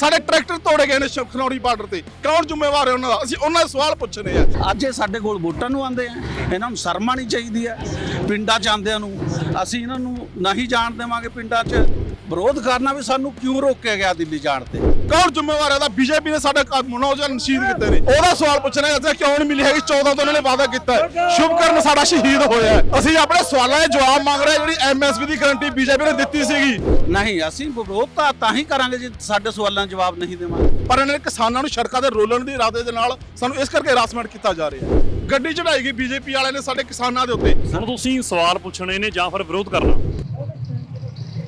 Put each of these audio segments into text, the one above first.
ਸਾਡੇ ਟਰੈਕਟਰ ਤੋੜੇ ਗਏ ਨੇ ਸ਼- ਖਨੌਰੀ ਬਾਰਡਰ ਤੇ। ਕੌਣ ਜ਼ਿੰਮੇਵਾਰ ਹੈ ਉਹਨਾਂ ਦਾ? ਅਸੀਂ ਉਹਨਾਂ ਦੇ ਸਵਾਲ ਪੁੱਛਣੇ ਆ। ਅੱਜ ਇਹ ਸਾਡੇ ਕੋਲ ਵੋਟਾਂ ਨੂੰ ਆਉਂਦੇ ਆ। ਇਹਨਾਂ ਨੂੰ ਸ਼ਰਮ ਨਹੀਂ ਚਾਹੀਦੀ ਹੈ ਪਿੰਡਾਂ ਚ ਆਉਂਦਿਆਂ ਨੂੰ। ਅਸੀਂ ਇਹਨਾਂ ਨੂੰ ਨਹੀਂ ਜਾਣ ਦੇਵਾਂਗੇ ਪਿੰਡਾਂ 'ਚ। ਵਿਰੋਧ ਕਰਨਾ ਵੀ ਸਾਨੂੰ ਕਿਉਂ ਰੋਕਿਆ ਗਿਆ ਦਿੱਲੀ ਜਾਣ ਤੇ? ਕੌਣ ਜ਼ਿੰਮੇਵਾਰ ਹੈ? ਦਾ ਬੀਜੇਪੀ ਨੇ ਸਾਡੇ ਨੌਜਵਾਨ ਸ਼ਹੀਦ ਕੀਤੇ ਨੇ। ਉਹਦਾ ਸਵਾਲ ਪੁੱਛਣਾ ਹੈ ਅਸੀਂ ਕਿਉਂ ਨਹੀਂ ਮਿਲੀ ਹੈਗੀ? 14 ਤੋਂ ਉਹਨਾਂ ਨੇ ਵਾਅਦਾ ਕੀਤਾ ਹੈ। ਸ਼ੁਭਕਰਨ ਸਾਡਾ ਸ਼ਹੀਦ ਹੋਇਆ ਹੈ। ਅਸੀਂ ਆਪਣੇ ਸਵਾਲਾਂ ਦੇ ਜਵਾਬ ਮੰਗ ਰਹੇ ਜਿਹੜੀ ਐਮਐਸਪੀ ਦੀ ਗਾਰੰਟੀ ਬੀਜੇਪੀ ਨੇ ਦਿੱਤੀ ਸੀਗੀ। ਨਹੀਂ ਅਸੀਂ ਵਿਰੋਧ ਤਾਂ ਤਾਂ ਹੀ ਕਰਾਂਗੇ ਜੇ ਸਾਡੇ ਸਵਾਲਾਂ ਦਾ ਜਵਾਬ ਨਹੀਂ ਦੇਵਾਂਗੇ। ਪਰ ਇਹਨਾਂ ਨੇ ਕਿਸਾਨਾਂ ਨੂੰ ਸੜਕਾਂ ਤੇ ਰੋਲਣ ਦੀ ਇਰਾਦੇ ਦੇ ਨਾਲ ਸਾਨੂੰ ਇਸ ਕਰਕੇ ਹਰਾਸਮੈਂਟ ਕੀਤਾ ਜਾ ਰਿਹਾ ਹੈ। ਗੱਡੀ ਚੜਾਈ ਗਈ ਬੀਜੇਪੀ ਵਾਲਿਆਂ ਨੇ ਸਾਡੇ ਕਿਸਾਨਾਂ ਦੇ ਉੱਤੇ। ਹੁਣ ਤੁਸੀਂ ਸਵਾਲ ਪੁੱਛਣੇ ਨੇ ਜਾਂ ਫਿਰ ਵਿਰੋਧ ਕਰਨਾ?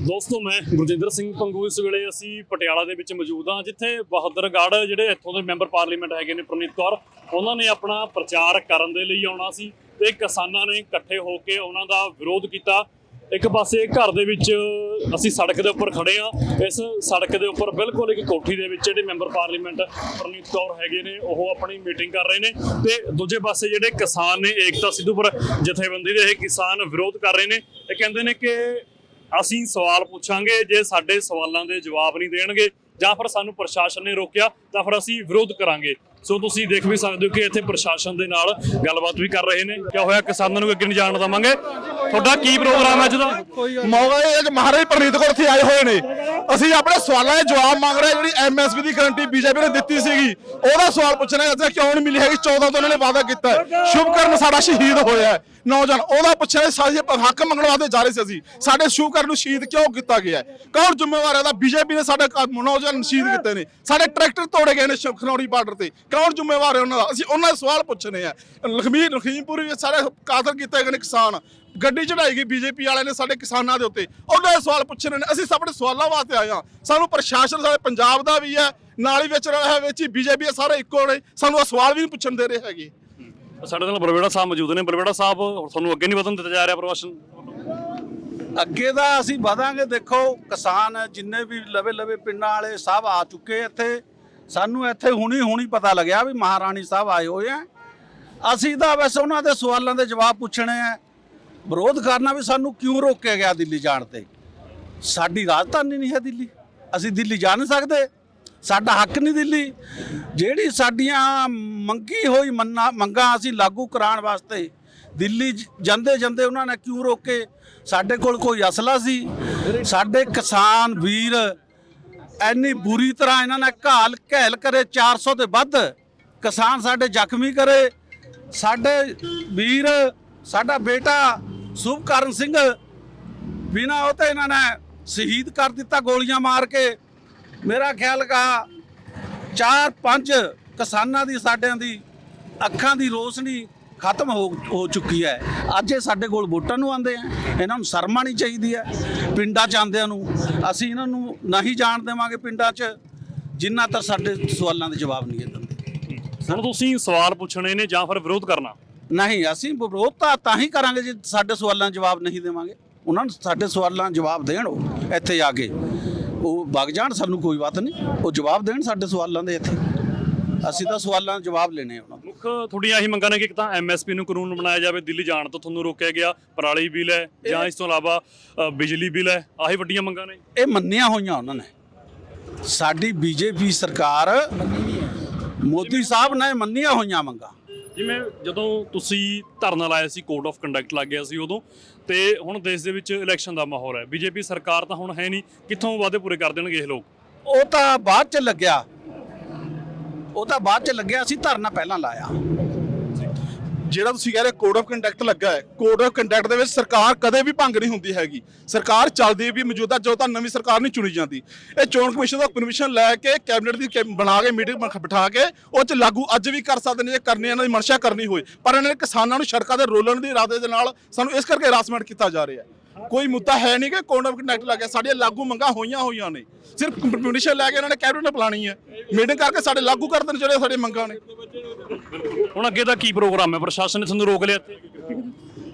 ਦੋਸਤੋ, ਮੈਂ ਗੁਰਜਿੰਦਰ ਸਿੰਘ ਪੰਗੂ ਇਸ ਵੇਲੇ ਅਸੀਂ ਪਟਿਆਲਾ ਦੇ ਵਿੱਚ ਮੌਜੂਦ ਹਾਂ, ਜਿੱਥੇ ਬਹਾਦਰਗੜ੍ਹ ਜਿਹੜੇ ਇੱਥੋਂ ਦੇ ਮੈਂਬਰ ਪਾਰਲੀਮੈਂਟ ਹੈਗੇ ਨੇ ਪ੍ਰਨੀਤ ਕੌਰ, ਉਹਨਾਂ ਨੇ ਆਪਣਾ ਪ੍ਰਚਾਰ ਕਰਨ ਦੇ ਲਈ ਆਉਣਾ ਸੀ ਤੇ ਕਿਸਾਨਾਂ ਨੇ ਇਕੱਠੇ ਹੋ ਕੇ ਉਹਨਾਂ ਦਾ ਵਿਰੋਧ ਕੀਤਾ। ਇੱਕ ਪਾਸੇ ਘਰ ਦੇ ਵਿੱਚ ਅਸੀਂ ਸੜਕ ਦੇ ਉੱਪਰ ਖੜੇ ਆ ਇਸ ਸੜਕ ਦੇ ਉੱਪਰ ਬਿਲਕੁਲ ਇੱਕ ਕੋਠੀ ਦੇ ਵਿੱਚ ਜਿਹੜੇ ਮੈਂਬਰ ਪਾਰਲੀਮੈਂਟ ਪ੍ਰਨੀਤ ਕੌਰ ਹੈਗੇ ਨੇ, ਉਹ ਆਪਣੀ ਮੀਟਿੰਗ ਕਰ ਰਹੇ ਨੇ ਤੇ ਦੂਜੇ ਪਾਸੇ ਜਿਹੜੇ ਕਿਸਾਨ ਨੇ, ਏਕਤਾ ਸਿੱਧੂਪੁਰ ਜਥੇਬੰਦੀ ਦੇ ਇਹ ਕਿਸਾਨ ਵਿਰੋਧ ਕਰ ਰਹੇ ਨੇ। ਇਹ ਕਹਿੰਦੇ ਨੇ ਕਿ ਅਸੀਂ ਸਵਾਲ ਪੁੱਛਾਂਗੇ, ਜੇ ਸਾਡੇ ਸਵਾਲਾਂ ਦੇ ਜਵਾਬ ਨਹੀਂ ਦੇਣਗੇ, ਜਾਂ ਫਿਰ ਸਾਨੂੰ ਪ੍ਰਸ਼ਾਸਨ ਨੇ ਰੋਕਿਆ, ਤਾਂ ਫਿਰ ਅਸੀਂ ਵਿਰੋਧ ਕਰਾਂਗੇ। ਸੋ ਤੁਸੀਂ ਦੇਖ ਵੀ ਸਕਦੇ ਹੋ ਕਿ ਇੱਥੇ ਪ੍ਰਸ਼ਾਸਨ ਦੇ ਨਾਲ ਗੱਲਬਾਤ ਵੀ ਕਰ ਰਹੇ ਨੇ। ਕਿਆ ਹੋਇਆ? ਕਿਸਾਨਾਂ ਨੂੰ ਅੱਗੇ ਨਹੀਂ ਜਾਣ ਦੇਵਾਂਗੇ। ਤੁਹਾਡਾ ਕੀ ਪ੍ਰੋਗਰਾਮ ਹੈ ਅੱਜ ਦਾ? ਮੌਕਾ ਇਹ ਹੈ ਮਹਾਰਾਜ ਪ੍ਰਨੀਤ ਕੌਰ ਇੱਥੇ ਆਏ ਹੋਏ ਨੇ। ਅਸੀਂ ਆਪਣੇ ਸਵਾਲਾਂ ਦੇ ਜਵਾਬ ਮੰਗ ਰਹੇ ਜਿਹੜੀ ਐਮਐਸਪੀ ਦੀ ਗਾਰੰਟੀ ਬੀਜੇਪੀ ਨੇ ਦਿੱਤੀ ਸੀਗੀ। ਉਹਦਾ ਸਵਾਲ ਪੁੱਛਣਾ ਹੈ, ਅਸੀਂ ਕਿਉਂ ਨਹੀਂ ਮਿਲੀ ਹੈਗੀ? 14 ਤੋਂ ਉਹਨਾਂ ਨੇ ਵਾਅਦਾ ਕੀਤਾ ਸ਼ੁਭਕਰਨ ਸਾਡਾ ਸ਼ਹੀਦ ਹੋਇਆ ਨੌਜਵਾਨ ਉਹਦਾ ਪੁੱਛਿਆ ਸਾਡੀ ਹੱਕ ਮੰਗਣ ਵਾਸਤੇ ਜਾ ਰਹੇ ਸੀ ਅਸੀਂ। ਸਾਡੇ ਸ਼ੁਭਕਰਨ ਨੂੰ ਸ਼ਹੀਦ ਕਿਉਂ ਕੀਤਾ ਗਿਆ ਕੌਣ ਜ਼ਿੰਮੇਵਾਰ ਹੈ? ਦਾ ਬੀਜੇਪੀ ਨੇ ਸਾਡੇ ਨੌਜਵਾਨ ਸ਼ਹੀਦ ਕੀਤੇ ਨੇ। ਸਾਡੇ ਟਰੈਕਟਰ ਤੋੜੇ ਗਏ ਨੇ ਸ਼- ਖਨੌਰੀ ਬਾਰਡਰ ਤੇ। ਕੌਣ ਜ਼ਿੰਮੇਵਾਰ ਹੈ ਉਹਨਾਂ ਦਾ? ਅਸੀਂ ਉਹਨਾਂ ਦੇ ਸਵਾਲ ਪੁੱਛਣੇ ਆ। ਲਖਮੀਰ ਲਖੀਮਪੁਰ ਵੀ ਸਾਰੇ ਕਾਤਲ ਕੀਤੇ ਗਏ ਨੇ ਕਿਸਾਨ। ਗੱਡੀ ਚੜਾਈ ਗਈ ਬੀਜੇਪੀ ਵਾਲਿਆਂ ਨੇ ਸਾਡੇ ਕਿਸਾਨਾਂ ਦੇ ਉੱਤੇ। ਉਹਨਾਂ ਦੇ ਸਵਾਲ ਪੁੱਛਣੇ ਨੇ। ਅਸੀਂ ਆਪਣੇ ਸਵਾਲਾਂ ਵਾਸਤੇ ਆਏ ਹਾਂ। ਸਾਨੂੰ ਪ੍ਰਸ਼ਾਸਨ ਸਾਡੇ ਪੰਜਾਬ ਦਾ ਵੀ ਹੈ ਨਾਲ ਹੀ ਵਿੱਚ ਰਿਹਾ ਵਿੱਚ ਹੀ ਬੀਜੇਪੀ ਸਾਰੇ ਇੱਕੋ ਨੇ। ਸਾਨੂੰ ਇਹ ਸਵਾਲ ਵੀ ਨਹੀਂ ਪੁੱਛਣ ਦੇ ਰਹੇ ਹੈਗੇ। ਸਾਡੇ ਨਾਲ ਬਰਵੇੜਾ ਸਾਹਿਬ ਮੌਜੂਦ ਨੇ। ਬਰਵੇੜਾ ਸਾਹਿਬ ਤੁਹਾਨੂੰ ਅੱਗੇ ਨਹੀਂ ਵਧਣ ਦਿੱਤਾ ਜਾ ਰਿਹਾ ਪ੍ਰਵਾਸਨ? ਅੱਗੇ ਦਾ ਅਸੀਂ ਵਧਾਂਗੇ। ਦੇਖੋ ਕਿਸਾਨ ਜਿੰਨੇ ਵੀ ਲਵੇ ਲਵੇ ਪਿੰਡਾਂ ਵਾਲੇ ਸਭ ਆ ਚੁੱਕੇ ਇੱਥੇ। ਸਾਨੂੰ ਇੱਥੇ ਹੁਣੀ ਹੁਣੀ ਪਤਾ ਲੱਗਿਆ ਵੀ ਮਹਾਰਾਣੀ ਸਾਹਿਬ ਆਏ ਹੋਏ ਆ। ਅਸੀਂ ਤਾਂ ਬਸ ਉਹਨਾਂ ਦੇ ਸਵਾਲਾਂ ਦੇ ਜਵਾਬ ਪੁੱਛਣੇ ਆ। ਵਿਰੋਧ ਕਰਨਾ ਵੀ ਸਾਨੂੰ ਕਿਉਂ ਰੋਕਿਆ ਗਿਆ ਦਿੱਲੀ ਜਾਣ ਤੇ? ਸਾਡੀ ਰਾਜਧਾਨੀ ਨਹੀਂ ਹੈ ਦਿੱਲੀ। ਅਸੀਂ ਦਿੱਲੀ ਜਾ ਨਹੀਂ ਸਕਦੇ। ਸਾਡਾ ਹੱਕ ਨਹੀਂ ਦਿੱਲੀ। ਜਿਹੜੀ ਸਾਡੀਆਂ ਮੰਗੀ ਹੋਈ ਮੰਨਾ ਮੰਗਾਂ ਅਸੀਂ ਲਾਗੂ ਕਰਾਉਣ ਵਾਸਤੇ ਦਿੱਲੀ ਜ- ਜਾਂਦੇ ਜਾਂਦੇ ਉਹਨਾਂ ਨੇ ਕਿਉਂ ਰੋਕੇ? ਸਾਡੇ ਕੋਲ ਕੋਈ ਅਸਲਾ ਸੀ। ਸਾਡੇ ਕਿਸਾਨ ਵੀਰ ਐਨੀ ਬੁਰੀ ਤਰ੍ਹਾਂ ਇਹਨਾਂ ਨੇ ਘਾਲ ਘੈਲ ਕਰੇ 400 ਦੇ ਵੱਧ, ਕਿਸਾਨ ਸਾਡੇ ਜ਼ਖਮੀ ਕਰੇ। ਸਾਡੇ ਵੀਰ, ਸਾਡਾ ਬੇਟਾ ਸੁਭਕਰਨ ਸਿੰਘ, ਬਿਨਾ ਉਹ ਤੇ ਇਹਨਾਂ ਨੇ ਸ਼ਹੀਦ ਕਰ ਦਿੱਤਾ ਗੋਲੀਆਂ ਮਾਰ ਕੇ। ਮੇਰਾ ਖਿਆਲ ਕਾ, ਚਾਰ ਪੰਜ ਕਿਸਾਨਾਂ ਦੀ, ਸਾਡਿਆਂ ਦੀ, ਅੱਖਾਂ ਦੀ ਰੋਸ਼ਨੀ ਖਤਮ ਹੋ ਹੋ ਚੁੱਕੀ ਹੈ। ਅੱਜ ਇਹ ਸਾਡੇ ਕੋਲ ਵੋਟਾਂ ਨੂੰ ਆਉਂਦੇ ਆ। ਇਹਨਾਂ ਨੂੰ ਸ਼ਰਮਾ ਨਹੀਂ ਚਾਹੀਦੀ ਹੈ। ਪਿੰਡਾਂ ਚ ਆਉਂਦਿਆਂ ਨੂੰ। ਅਸੀਂ ਇਹਨਾਂ ਨੂੰ ਨਹੀਂ ਜਾਣ ਦੇਵਾਂਗੇ ਪਿੰਡਾਂ 'ਚ। ਜਿੰਨਾ ਤੱਕ ਸਾਡੇ ਸਵਾਲਾਂ ਦੇ ਜਵਾਬ ਨਹੀਂ ਦਿੰਦੇ। ਹੁਣ ਤੁਸੀਂ ਸਵਾਲ ਪੁੱਛਣੇ ਨੇ ਜਾਂ ਫਿਰ ਵਿਰੋਧ ਕਰਨਾ? ਨਹੀਂ ਅਸੀਂ ਵਿਰੋਧ ਤਾਂ ਤਾਂ ਹੀ ਕਰਾਂਗੇ ਜੇ ਸਾਡੇ ਸਵਾਲਾਂ ਦਾ ਜਵਾਬ ਨਹੀਂ ਦੇਵਾਂਗੇ। ਉਹਨਾਂ ਨੂੰ ਸਾਡੇ ਸਵਾਲਾਂ ਦਾ ਜਵਾਬ ਦੇਣ ਉਹ ਇੱਥੇ ਆ ਕੇ। ਉਹ ਵਗ ਜਾਣ ਸਾਨੂੰ ਕੋਈ ਬਾਤ ਨਹੀਂ। ਉਹ ਜਵਾਬ ਦੇਣ ਸਾਡੇ ਸਵਾਲਾਂ ਦੇ ਇੱਥੇ। ਅਸੀਂ ਤਾਂ ਸਵਾਲਾਂ ਦੇ ਜਵਾਬ ਲੈਣੇ ਆ ਉਹਨਾਂ ਮੁੱਖ ਤੁਹਾਡੀਆਂ ਇਹੀ ਮੰਗਾਂ ਨੇ ਕਿ ਇੱਕ ਤਾਂ ਐਮਐਸਪੀ ਨੂੰ ਕਾਨੂੰਨ ਬਣਾਇਆ ਜਾਵੇ ਦਿੱਲੀ ਜਾਣ ਤੋਂ ਤੁਹਾਨੂੰ ਰੋਕਿਆ ਗਿਆ ਪਰਾਲੀ ਬਿੱਲ ਹੈ ਜਾਂ ਇਸ ਤੋਂ ਇਲਾਵਾ ਅ, ਬਿਜਲੀ ਬਿੱਲ ਹੈ ਆਹੀ ਵੱਡੀਆਂ ਮੰਗਾਂ ਨੇ। ਇਹ ਮੰਨੀਆਂ ਹੋਈਆਂ ਉਹਨਾਂ ਨੇ। ਸਾਡੀ ਬੀਜੇਪੀ ਸਰਕਾਰ ਮੋਦੀ ਸਾਹਿਬ ਨੇ ਮੰਨੀਆਂ ਹੋਈਆਂ ਮੰਗਾਂ। ਜਿਵੇਂ ਜਦੋਂ ਤੁਸੀਂ ਧਰਨਾ ਲਾਇਆ ਸੀ ਕੋਡ ਆਫ ਕੰਡਕਟ ਲੱਗ ਗਿਆ ਸੀ ਉਦੋਂ ਤੇ ਹੁਣ ਦੇਸ਼ ਦੇ ਵਿੱਚ ਇਲੈਕਸ਼ਨ ਦਾ ਮਾਹੌਲ ਹੈ। ਬੀਜੇਪੀ ਸਰਕਾਰ ਤਾਂ ਹੁਣ ਹੈ ਨਹੀਂ ਕਿੱਥੋਂ ਵਾਅਦੇ ਪੂਰੇ ਕਰ ਦੇਣਗੇ ਇਹ ਲੋਕ? ਉਹ ਤਾਂ ਬਾਅਦ ਚ ਲੱਗਿਆ। ਉਹ ਤਾਂ ਬਾਅਦ ਚ ਲੱਗਿਆ, ਅਸੀਂ ਧਰਨਾ ਪਹਿਲਾਂ ਲਾਇਆ। ਜਿਹੜਾ ਤੁਸੀਂ ਕਹਿ ਰਹੇ ਕੋਡ ਆਫ ਕੰਡਕਟ ਲੱਗਾ ਹੈ ਕੋਡ ਆਫ ਕੰਡਕਟ ਦੇ ਵਿੱਚ ਸਰਕਾਰ ਕਦੇ ਵੀ ਭੰਗ ਨਹੀਂ ਹੁੰਦੀ ਹੈਗੀ। ਸਰਕਾਰ ਚੱਲਦੀ ਵੀ, ਮੌਜੂਦਾ ਜੋ ਤਾਂ ਨਵੀਂ ਸਰਕਾਰ ਨਹੀਂ ਚੁਣੀ ਜਾਂਦੀ। ਇਹ ਚੋਣ ਕਮਿਸ਼ਨ ਦਾ ਪਰਮਿਸ਼ਨ ਲੈ ਕੇ ਕੈਬਨਿਟ ਦੀ ਕੈ- ਬਣਾ ਕੇ ਮੀਟਿੰਗ ਬਿਠਾ ਕੇ, ਉਹ ਚ ਲਾਗੂ ਅੱਜ ਵੀ ਕਰ ਸਕਦੇ ਨੇ, ਜੇ ਕਰਨੀ ਇਹਨਾਂ ਦੀ ਮਨਸ਼ਾ ਕਰਨੀ ਹੋਏ। ਪਰ ਇਹਨਾਂ ਨੇ ਕਿਸਾਨਾਂ ਨੂੰ ਸੜਕਾਂ ਤੇ ਰੋਲਣ ਦੇ ਇਰਾਦੇ ਦੇ ਨਾਲ ਸਾਨੂੰ ਇਸ ਕਰਕੇ ਹਰਾਸਮੈਂਟ ਕੀਤਾ ਜਾ ਰਿਹਾ ਹੈ। ਕੋਈ ਮੁੱਦਾ ਹੈ ਨਹੀਂ ਕਿ ਕੋਡ ਆਫ ਕੰਡਕਟ ਲੱਗਿਆ ਸਾਡੀਆਂ ਲਾਗੂ ਮੰਗਾਂ ਹੋਈਆਂ ਹੋਈਆਂ ਨੇ। ਸਿਰਫ ਪਰਮਿਸ਼ਨ ਲੈ ਕੇ ਇਹਨਾਂ ਨੇ ਕੈਬਨਿਟ ਨੇ ਬੁਲਾਣੀ ਹੈ। ਮੀਟਿੰਗ ਕਰਕੇ ਸਾਡੇ ਲਾਗੂ ਕਰ ਦੇਣ ਜਿਹੜੇ ਸਾਡੇ ਮੰਗਾਂ ਨੇ। ਹੁਣ ਅੱਗੇ ਦਾ ਕੀ ਪ੍ਰੋਗਰਾਮ ਹੈ? ਪ੍ਰਸ਼ਾਸਨ ਨੇ ਤੁਹਾਨੂੰ ਰੋਕ ਲਿਆ ਇੱਥੇ?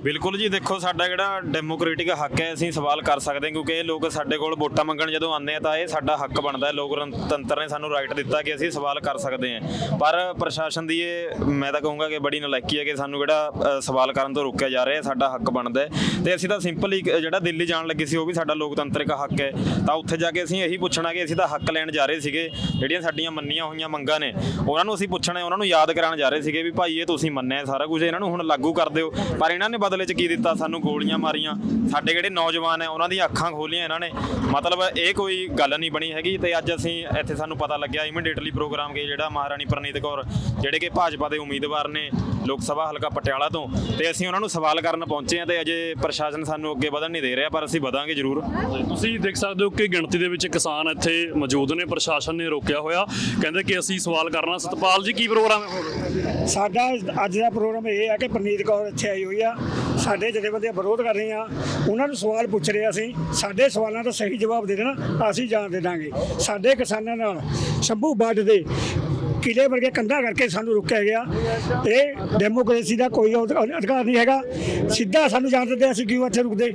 ਬਿਲਕੁਲ ਜੀ ਦੇਖੋ ਸਾਡਾ ਜਿਹੜਾ ਡੈਮੋਕ੍ਰੈਟਿਕ ਹੱਕ ਹੈ ਅਸੀਂ ਸਵਾਲ ਕਰ ਸਕਦੇ ਹਾਂ ਕਿਉਂਕਿ ਇਹ ਲੋਕ ਸਾਡੇ ਕੋਲ ਵੋਟਾਂ ਮੰਗਣ ਜਦੋਂ ਆਉਂਦੇ ਆ ਤਾਂ ਇਹ ਸਾਡਾ ਹੱਕ ਬਣਦਾ ਹੈ। ਲੋਕਤੰਤਰ ਨੇ ਸਾਨੂੰ ਰਾਈਟ ਦਿੱਤਾ ਕਿ ਅਸੀਂ ਸਵਾਲ ਕਰ ਸਕਦੇ ਹਾਂ। ਪਰ ਪ੍ਰਸ਼ਾਸਨ ਦੀ ਇਹ ਮੈਂ ਤਾਂ ਕਹੂੰਗਾ ਕਿ ਬੜੀ ਨਲਾਇਕੀ ਹੈ ਕਿ ਸਾਨੂੰ ਜਿਹੜਾ ਅ, ਸਵਾਲ ਕਰਨ ਤੋਂ ਰੋਕਿਆ ਜਾ ਰਿਹਾ ਹੈ ਸਾਡਾ ਹੱਕ ਬਣਦਾ ਹੈ। ਤੇ ਅਸੀਂ ਤਾਂ ਸਿੰਪਲ ਹੀ ਜਿਹੜਾ ਦਿੱਲੀ ਜਾਣ ਲੱਗੇ ਸੀ ਉਹ ਵੀ ਸਾਡਾ ਲੋਕਤੰਤਰਿਕ ਹੱਕ ਹੈ। ਤਾਂ ਉੱਥੇ ਜਾ ਕੇ ਅਸੀਂ ਇਹੀ ਪੁੱਛਣਾ ਕਿ ਅਸੀਂ ਤਾਂ ਹੱਕ ਲੈਣ ਜਾ ਰਹੇ ਸੀਗੇ ਜਿਹੜੀਆਂ ਸਾਡੀਆਂ ਮੰਨੀਆਂ ਹੋਈਆਂ ਮੰਗਾਂ ਨੇ ਉਹਨਾਂ ਨੂੰ ਅਸੀਂ ਪੁੱਛਣਾ ਉਹਨਾਂ ਨੂੰ ਯਾਦ ਕਰਾਉਣ ਜਾ ਰਹੇ ਸੀਗੇ ਵੀ ਭਾਈ ਇਹ ਤੁਸੀਂ ਮੰਨਿਆ ਸਾਰਾ ਕੁਝ ਇਹਨਾਂ ਨੂੰ ਹੁਣ ਲਾਗੂ ਕਰ ਦਿਓ। ਪਰ ਇਹਨਾਂ ਨੇ ਬਦਲੇ 'ਚ ਕੀ ਦਿੱਤਾ? ਸਾਨੂੰ ਗੋਲੀਆਂ ਮਾਰੀਆਂ। ਸਾਡੇ ਜਿਹੜੇ ਨੌਜਵਾਨ ਹੈ ਉਹਨਾਂ ਦੀਆਂ ਅੱਖਾਂ ਖੋਲੀਆਂ ਇਹਨਾਂ ਨੇ। ਮਤਲਬ ਇਹ ਕੋਈ ਗੱਲ ਨਹੀਂ ਬਣੀ ਹੈਗੀ ਤੇ ਅੱਜ ਅਸੀਂ ਇੱਥੇ ਸਾਨੂੰ ਪਤਾ ਲੱਗਿਆ ਇਮੀਡੀਏਟਲੀ ਪ੍ਰੋਗਰਾਮ ਕੇ ਜਿਹੜਾ ਮਹਾਰਾਣੀ ਪ੍ਰਨੀਤ ਕੌਰ ਜਿਹੜੇ ਕਿ ਭਾਜਪਾ ਦੇ ਉਮੀਦਵਾਰ ਨੇ ਲੋਕ ਸਭਾ ਹਲਕਾ ਪਟਿਆਲਾ ਤੋਂ ਤੇ ਅਸੀਂ ਉਹਨਾਂ ਨੂੰ ਸਵਾਲ ਕਰਨ ਪਹੁੰਚੇ ਹਾਂ ਤੇ ਅਜੇ ਪ੍ਰਸ਼ਾਸਨ ਸਾਨੂੰ ਅੱਗੇ ਵਧਣ ਨਹੀਂ ਦੇ ਰਿਹਾ ਪਰ ਅਸੀਂ ਵਧਾਂਗੇ ਜ਼ਰੂਰ। ਤੁਸੀਂ ਦੇਖ ਸਕਦੇ ਹੋ ਕਿ ਗਿਣਤੀ ਦੇ ਵਿੱਚ ਕਿਸਾਨ ਇੱਥੇ ਮੌਜੂਦ ਨੇ ਪ੍ਰਸ਼ਾਸਨ ਨੇ ਰੋਕਿਆ ਹੋਇਆ। ਕਹਿੰਦੇ ਕਿ ਅਸੀਂ ਸਵਾਲ ਕਰਨਾ। ਸਤਪਾਲ ਜੀ ਕੀ ਪ੍ਰੋਗਰਾਮ ਹੈ? ਸਾਡਾ ਅੱਜ ਦਾ ਪ੍ਰੋਗਰਾਮ ਇਹ ਹੈ ਕਿ ਪ੍ਰਨੀਤ ਕੌਰ ਇੱਥੇ ਆਈ ਹੋਈ ਆ। ਸਾਡੇ ਜਥੇਬੰਦੀਆਂ ਵਿਰੋਧ ਕਰ ਰਹੇ ਆ ਉਹਨਾਂ ਨੂੰ ਸਵਾਲ ਪੁੱਛ ਰਹੇ ਅਸੀਂ। ਸਾਡੇ ਸਵਾਲਾਂ ਦਾ ਸਹੀ ਜਵਾਬ ਦੇ ਦੇਣਾ, ਅਸੀਂ ਜਾਣ ਦੇ ਦਾਂਗੇ। ਸਾਡੇ ਕਿਸਾਨਾਂ ਨਾਲ, ਸ਼ੰਭੂ ਬੱਡ ਦੇ ਕਿਲੇ ਵਰਗੇ ਕੰਧਾ ਕਰਕੇ ਸਾਨੂੰ ਰੁਕਿਆ ਗਿਆ। ਇਹ ਡੈਮੋਕ੍ਰੇਸੀ ਦਾ ਕੋਈ ਅਧ- ਅਧਿਕਾਰ ਨਹੀਂ ਹੈਗਾ। ਸਿੱਧਾ ਸਾਨੂੰ ਜਾਣ ਦਿੰਦੇ ਅਸੀਂ ਕਿਉਂ ਇੱਥੇ ਰੁਕਦੇ?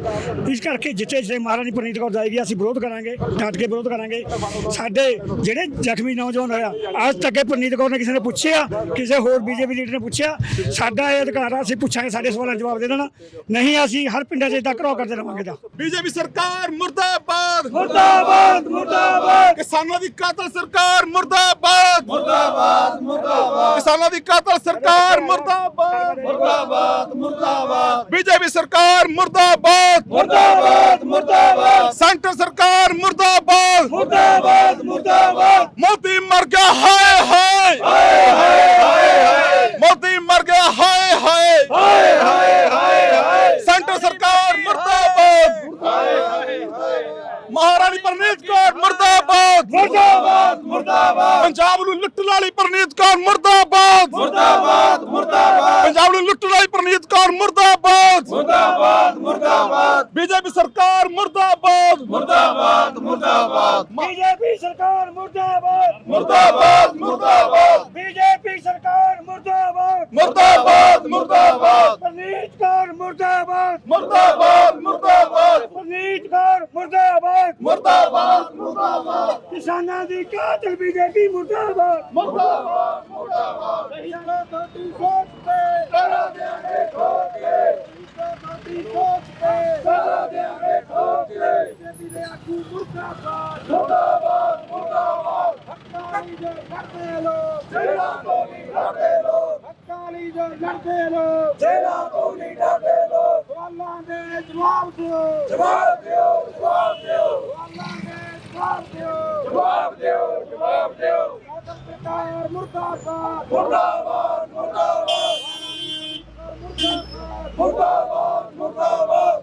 ਇਸ ਕਰਕੇ ਜਿੱਥੇ ਜਿੱਥੇ ਮਹਾਰਾਣੀ ਪ੍ਰਨੀਤ ਕੌਰ ਜਾਏਗੀ ਅਸੀਂ ਵਿਰੋਧ ਕਰਾਂਗੇ ਡਟ ਕੇ ਵਿਰੋਧ ਕਰਾਂਗੇ। ਸਾਡੇ ਜਿਹੜੇ ਜ਼ਖਮੀ ਨੌਜਵਾਨ ਹੋਇਆ ਅੱਜ ਤੱਕ ਇਹ ਪ੍ਰਨੀਤ ਕੌਰ ਨੇ ਕਿਸੇ ਨੇ ਪੁੱਛਿਆ ਕਿਸੇ ਹੋਰ ਬੀਜੇਪੀ ਲੀਡਰ ਨੇ ਪੁੱਛਿਆ ਸਾਡਾ ਇਹ ਅਧਿਕਾਰ ਆ ਅਸੀਂ ਪੁੱਛਾਂਗੇ ਸਾਡੇ ਸਵਾਲਾਂ ਦਾ ਜਵਾਬ ਦੇ ਦੇਣਾ। ਨਹੀਂ ਅਸੀਂ ਹਰ ਪਿੰਡਾਂ 'ਚ ਇਦਾਂ ਘਰੋ ਕਰਦੇ ਰਵਾਂਗੇ ਦਾ ਬੀਜੇਪੀ ਸਰਕਾਰ ਮੁਰਦਾਬਾਦ! ਮੁਰਦਾਬਾਦ ਮੁਰਦਾਬਾਦ! ਕਿਸਾਨਾਂ ਦੀ ਕਾਤਲ ਸਰਕਾਰ ਮੁਰਦਾਬਾਦ! ਮੁਰਦਾਬਾਦ! ਮੁਰਦਾਬਾਦ ਕਿਸਾਨਾਂ ਦੀ ਕਾਤਲ ਸਰਕਾਰ ਮੁਰਦਾਬਾਦ। ਮੁਰਦਾਬਾਦ ਮੁਰਦਾਬਾਦ। ਬੀਜੇਪੀ ਸਰਕਾਰ ਮੁਰਦਾਬਾਦ। ਮੁਰਦਾਬਾਦ ਮੁਰਦਾਬਾਦ। ਸੈਂਟਰ ਸਰਕਾਰ ਮੁਰਦਾਬਾਦ। ਮੁਰਦਾਬਾਦ ਮੁਰਦਾਬਾਦ। ਮੋਦੀ ਮਰ ਗਿਆ ਹਾਏ। ਹਾਏ ਹਾਏ ਮੋਦੀ ਮਰ ਗਿਆ ਹਾਏ ਹਾਏ ਹਾਏ ਹਾਏ ਸੈਂਟਰ ਸਰਕਾਰ ਮੁਰਦਾਬਾਦ ਮਹਾਰਾਣੀ ਪ੍ਰਨੀਤ ਕੌਰ ਮੁਰਦਾਬਾਦ ਮੁਰਦਾਬਾਦ। ਪੰਜਾਬ ਨੂੰ ਲੁੱਟਣ ਵਾਲੀ ਪ੍ਰਨੀਤ ਕੌਰ ਮੁਰਦਾਬਾਦ। ਮੁਰਦਾਬਾਦ ਮੁਰਦਾਬਾਦ। ਪੰਜਾਬ ਨੂੰ ਲੁੱਟਣ ਵਾਲੀ ਪ੍ਰਨੀਤ ਕੌਰ ਮੁਰਦਾਬਾਦ। ਮੁਰਦਾਬਾਦ ਮੁਰਦਾਬਾਦ। ਬੀਜੇਪੀ ਸਰਕਾਰ ਮੁਰਦਾਬਾਦ। ਮੁਰਦਾਬਾਦ ਮੁਰਦਾਬਾਦ। ਬੀਜੇਪੀ ਸਰਕਾਰ ਮੁਰਦਾਬਾਦ। ਮੁਰਦਾਬਾਦ ਮੁਰਦਾਬਾਦ। ਬੀਜੇਪੀ ਸਰਕਾਰ ਮੁਰਦਾਬਾਦ। ਮੁਰਦਾਬਾਦ ਮੁਰਦਾਬਾਦ। ਪ੍ਰਨੀਤ ਕੌਰ ਮੁਰਦਾਬਾਦ। ਮੁਰਦਾਬਾਦ ਮੁਰਦਾਬਾਦ। ਪ੍ਰਨੀਤ ਕੌਰ ਮੁਰਦਾਬਾਦ। ਮੁਰਦਾਬਾਦ ਮੁਰਦਾਬਾਦ। ਕਿਸਾਨਾਂ ਦੀ ਕਾਤਲ ਬੀਜੇਪੀ ਮੁਰਦਾਬਾਦ। ਮੁਰਦਾਬਾਦ ਸਾਡੀ ਸੋਚ ਤੇ। ਕਰਾ ਦੇਾਂਗੇ ਠੋਕ ਕੇ ਸਾਡੀ ਸੋਚ ਤੇ। ਕਰਾ ਦੇਾਂਗੇ ਠੋਕ ਕੇ ਬੀਜੇਪੀ ਦੇ ਆਗੂ ਮੁਰਦਾਬਾਦ ਮੁਰਦਾਬਾਦ ਮੁਰਦਾਬਾਦ ਹੱਕਾਲੀ ਜੋ ਲੜਦੇ ਲੋਕ ਜਿਹੜਾ ਤੋਂ ਨਹੀਂ ਡਰਦੇ ਲੋਕ ਹੱਕਾਲੀ ਜੋ ਲੜਦੇ ਲੋਕ ਜਿਹੜਾ ਤੋਂ ਨਹੀਂ ਡਰਦੇ ਲੋਕ ਸਵਾਲਾਂ ਦੇ ਜਵਾਬ ਦਿਓ ਜਵਾਬ ਦਿਓ ਜਵਾਬ ਦਿਓ ਸਵਾਲਾਂ ਦੇ ਜਵਾਬ ਦਿਓ ਜਵਾਬ ਦਿਓ ਜਵਾਬ ਦਿਓ ਸਰਕਾਰ ਮੁਰਦਾਬਾਦ ਮੁਰਦਾਬਾਦ ਮੁਰਦਾਬਾਦ ਮੁਰਦਾਬਾਦ ਮੁਰਦਾਬਾਦ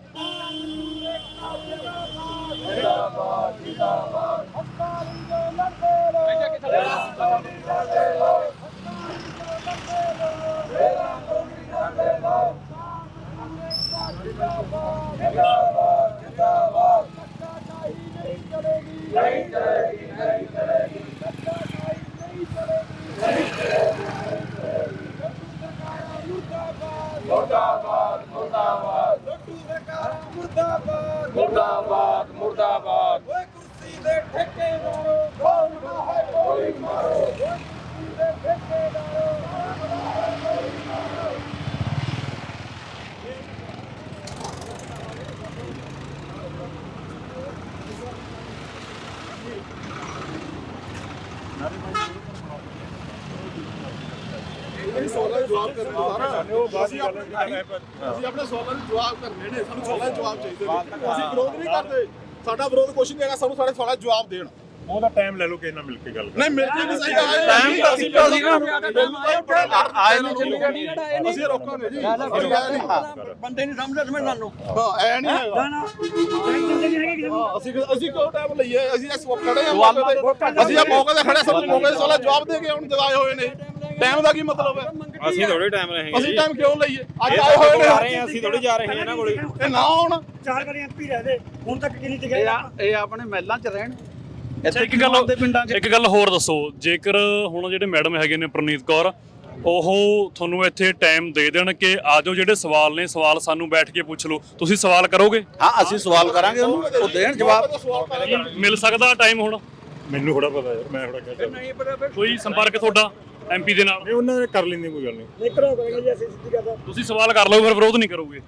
ਜਿੰਦਾਬਾਦ ਜਿੰਦਾਬਾਦ ਹਸਪਤਾਲੀ ਦੇ ਲੜਦੇ ਲੋਕ ਜਿਹੜਾ ਤੋਂ ਨਹੀਂ ਡਰਦੇ ਲੋਕ ਹਸਪਤਾਲੀ ਦੇ ਲੜਦੇ ਲੋਕ ਜਿਹੜਾ ਤੋਂ ਨਹੀਂ ਡਰਦੇ ਲੋਕ ਜਿੰਦਾਬਾਦ ਜਿੰਦਾਬਾਦ ਜਿੰਦਾਬਾਦ ਸੱਚਾਈ ਨਹੀਂ ਚਲੇਗੀ ਨਹੀਂ ਚਲੇਗੀ ਨਹੀਂ ਚਲੇਗੀ ਸੱਚਾਈ ਨਹੀਂ ਚਲੇਗੀ ਨਹੀਂ ਚਲੇਗੀ ਮੁਰਦਾਬਾਦ ਮੁਰਦਾਬਾਦ ਲੱਡੂ ਸਰਕਾਰ ਮੁਰਦਾਬਾਦ ਮੁਰਦਾਬਾਦ ਮੁਰਦਾਬਾਦ ਓਏ ਕੁਰਸੀ ਦੇ ਠੇਕੇਦਾਰੋ ਕੌਣ ਹੈ ਕੋਈ ਮਾਰੋ ਓਏ ਕੁਰਸੀ ਦੇ ਠੇਕੇਦਾਰੋ ਕੌਣ ਹੈ ਕੋਈ ਮਾਰੋ ਸਵਾਲਾਂ ਦੇ ਜਵਾਬ ਕਰਨੇ ਸਾਰਾ ਅਸੀਂ ਆਪਣੇ ਅਸੀਂ ਆਪਣੇ ਸਵਾਲਾਂ ਦੇ ਜਵਾਬ ਕਰਨੇ ਨੇ। ਸਾਨੂੰ ਸਵਾਲਾਂ ਦੇ ਜਵਾਬ ਚਾਹੀਦੇ ਨੇ। ਅਸੀਂ ਵਿਰੋਧ ਨਹੀਂ ਕਰਦੇ। ਸਾਡਾ ਵਿਰੋਧ ਕੁਛ ਨਹੀਂ ਹੈਗਾ। ਸਾਨੂੰ ਸਾਡੇ ਸਵਾਲਾਂ ਦੇ ਜਵਾਬ ਦੇਣ। ਉਹਦਾ ਟਾਈਮ ਲੈ ਲਓ ਕਿ ਇਹਨਾਂ ਮਿਲ ਕੇ ਗੱਲ ਨਹੀਂ ਮਿਲ ਕੇ ਨਹੀਂ ਸਹੀ ਟਾਈਮ ਤਾਂ ਅਸੀਂ ਅਸੀਂ ਆਏ ਨੂੰ ਅਸੀਂ ਰੋਕਾਂਗੇ ਜੀ। ਅਸੀਂ ਆਏ ਨਹੀਂ ਬੰਦੇ ਨਹੀਂ ਸਮਝਦੇ ਸਮਝ ਸਾਨੂੰ। ਹਾਂ ਐ ਨਹੀਂ ਹੈਗਾ। ਨਾ ਟਾਈਮ ਦਿੰਦੇ ਨਹੀਂ ਹੈਗੇ ਕਿਸੇ ਨੂੰ। ਅਸੀਂ ਅਸੀਂ ਕਿਉਂ ਟਾਈਮ ਲਈਏ? ਅਸੀਂ ਇਸ ਵਕਤ ਖੜੇ ਹਾਂ। ਮੌਕੇ ਤੇ ਅਸੀਂ ਆ ਮੌਕੇ ਤੇ ਖੜੇ ਸਾਨੂੰ ਮੌਕੇ ਦੇ ਸਵਾਲਾਂ ਦੇ ਜਵਾਬ ਦੇ ਕੇ ਹੁਣ ਜਗਾਏ ਹੋਏ ਨੇ। ਟਾਈਮ ਦਾ ਕੀ ਮਤਲਬ ਹੈ? ਅਸੀਂ ਥੋੜੇ ਟਾਈਮ ਰਹੇਗੇ ਅਸੀਂ ਟਾਈਮ ਕਿਉਂ ਲਈਏ? ਅੱਜ ਆਏ ਹੋਏ ਜਾ ਰਹੇ ਨੇ ਹਾਂ ਅਸੀਂ ਥੋੜੀ ਜਾ ਰਹੇ ਹਾਂ ਇਹਨਾਂ ਕੋਲੇ। ਇਹ ਨਾ ਹੁਣ। ਚਾਰ ਵਾਰੀ ਐਮਪੀ ਰਹੇ ਦੇ। ਹੁਣ ਤੱਕ ਕਿੰਨੀ ਆ- ਇਹ ਆਪਣੇ ਮਹਿਲਾਂ 'ਚ ਰਹਿਣ। ਇੱਥੇ ਇੱਕ ਗੱਲ ਦੇ ਪਿੰਡਾਂ 'ਚ? ਇੱਕ ਗੱਲ ਹੋਰ ਦੱਸੋ ਜੇਕਰ ਹੁਣ ਜਿਹੜੇ ਮੈਡਮ ਹੈਗੇ ਨੇ ਪ੍ਰਨੀਤ ਕੌਰ ਉਹ ਤੁਹਾਨੂੰ ਇੱਥੇ ਟਾਈਮ ਦੇ ਦੇਣ ਕਿ ਆਜੋ ਜਿਹੜੇ ਸਵਾਲ ਨੇ ਸਵਾਲ ਸਾਨੂੰ ਬੈਠ ਕੇ ਪੁੱਛ ਲਓ। ਤੁਸੀਂ ਸਵਾਲ ਕਰੋਗੇ? ਹਾਂ ਅਸੀਂ ਸਵਾਲ ਕਰਾਂਗੇ ਉਹਨੂੰ ਉਹ ਦੇਣ ਜਵਾਬ। ਮਿਲ ਸਕਦਾ ਟਾਈਮ ਹੁਣ? ਮੈਨੂੰ ਥੋੜਾ ਪਤਾ ਯਾਰ ਮੈਂ ਥੋੜਾ ਕਹਿ ਕੋਈ ਸੰਪਰਕ ਤੁਹਾਡਾ? ਐਮਪੀ ਦੇ ਨਾਲ। ਨਹੀਂ ਉਹਨਾਂ ਨੇ ਕਰ ਲੈਂਦੇ ਕੋਈ ਗੱਲ ਨਹੀਂ। ਨਿਕਲੋ ਕਰਾਂਗੇ ਜੀ ਅਸੀਂ ਸਿੱਧੀ ਗੱਲ ਤੁਸੀਂ ਸਵਾਲ ਕਰ ਲਓ ਫਿਰ ਵਿਰੋਧ ਨਹੀਂ ਕਰੋਗੇ।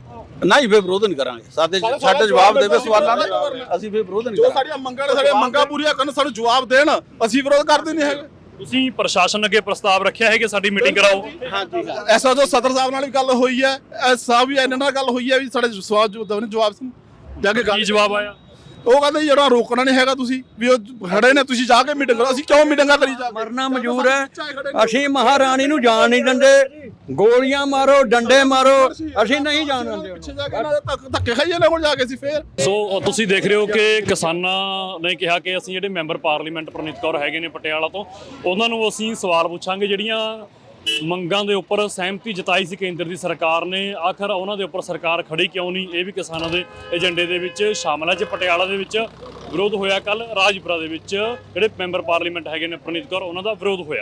ਨਹੀਂ ਫੇ ਵਿਰੋਧ ਨਹੀਂ ਕਰਾਂਗੇ। ਸਾਡੇ ਸਾਡੇ ਜਵਾਬ ਦੇਵੇ ਸਵਾਲਾਂ ਦੇ। ਅਸੀਂ ਫੇ ਵਿਰੋਧ ਨਹੀਂ ਜੋ ਸਾਡੀਆਂ ਮੰਗਾਂ ਨੇ ਸਾਡੀਆਂ ਮੰਗਾਂ ਪੂਰੀਆਂ ਕਰਨ ਸਾਨੂੰ ਜਵਾਬ ਦੇਣ। ਅਸੀਂ ਵਿਰੋਧ ਕਰਦੇ ਨਹੀਂ ਹੈਗੇ। ਤੁਸੀਂ ਪ੍ਰਸ਼ਾਸਨ ਅੱਗੇ ਪ੍ਰਸਤਾਵ ਰੱਖਿਆ ਹੈ ਕਿ ਸਾਡੀ ਮੀਟਿੰਗ ਕਰਾਓ? ਹਾਂਜੀ। ਐਸਾ ਜੋ ਸਦਰ ਸਾਹਿਬ ਨਾਲ ਵੀ ਗੱਲ ਹੋਈ ਹੈ। ਐਸ ਸਾਹਿਬ ਵੀ ਇਹਨਾਂ ਨਾਲ ਗੱਲ ਹੋਈ ਹੈ ਵੀ ਸਾਡੇ ਸਵਾਲ ਜੋ ਦੇਣ ਜਵਾਬ ਸੀ। ਜਾ ਕੇ ਗੱਲ ਕੀ ਜਵਾਬ ਆਇਆ? ਉਹ ਕਹਿੰਦੇ ਜੀ ਜਿਹੜਾ ਰੋਕਣਾ ਨਹੀਂ ਹੈਗਾ ਤੁਸੀਂ ਵੀ ਉਹ ਖੜੇ ਨੇ ਤੁਸੀਂ ਜਾ ਕੇ ਮੀਟਿੰਗ ਕਰੋ ਅਸੀਂ ਕਿਉਂ ਮੀਟਿੰਗਾਂ ਕਰੀ ਜਾ ਮਰਨਾ ਮਨਜ਼ੂਰ ਹੈ। ਅਸੀਂ ਮਹਾਰਾਣੀ ਨੂੰ ਜਾਣ ਨਹੀਂ ਦਿੰਦੇ। ਗੋਲੀਆਂ ਮਾਰੋ ਡੰਡੇ ਮਾਰੋ ਅਸੀਂ ਨਹੀਂ ਜਾਣ ਦਿੰਦੇ। ਪਿੱਛੇ ਜਾ ਕੇ ਧੱਕ- ਖਾਈਏ ਨਾ ਕੋਲ ਜਾ ਕੇ ਅਸੀਂ ਫੇਰ। ਸੋ ਤੁਸੀਂ ਦੇਖ ਰਹੇ ਹੋ ਕਿ ਕਿਸਾਨਾਂ ਨੇ ਕਿਹਾ ਕਿ ਅਸੀਂ ਜਿਹੜੇ ਮੈਂਬਰ ਪਾਰਲੀਮੈਂਟ ਪ੍ਰਨੀਤ ਕੌਰ ਹੈਗੇ ਨੇ ਪਟਿਆਲਾ ਤੋਂ ਉਹਨਾਂ ਨੂੰ ਅਸੀਂ ਸਵਾਲ ਪੁੱਛਾਂਗੇ ਜਿਹੜੀਆਂ ਮੰਗਾਂ ਦੇ ਉੱਪਰ ਸਹਿਮਤੀ ਜਤਾਈ ਸੀ ਕੇਂਦਰ ਦੀ ਸਰਕਾਰ ਨੇ। ਆਖਰ ਉਹਨਾਂ ਦੇ ਉੱਪਰ ਸਰਕਾਰ ਖੜੀ ਕਿਉਂ ਨਹੀਂ? ਇਹ ਵੀ ਕਿਸਾਨਾਂ ਦੇ ਏਜੰਡੇ ਦੇ ਵਿੱਚ ਸ਼ਾਮਲ ਹੈ। ਜੇ ਪਟਿਆਲਾ ਦੇ ਵਿੱਚ ਵਿਰੋਧ ਹੋਇਆ। ਕੱਲ ਰਾਜਪੁਰਾ ਦੇ ਵਿੱਚ ਜਿਹੜੇ ਮੈਂਬਰ ਪਾਰਲੀਮੈਂਟ ਹੈਗੇ ਨੇ ਪ੍ਰਨੀਤ ਕੌਰ, ਉਹਨਾਂ ਦਾ ਵਿਰੋਧ ਹੋਇਆ।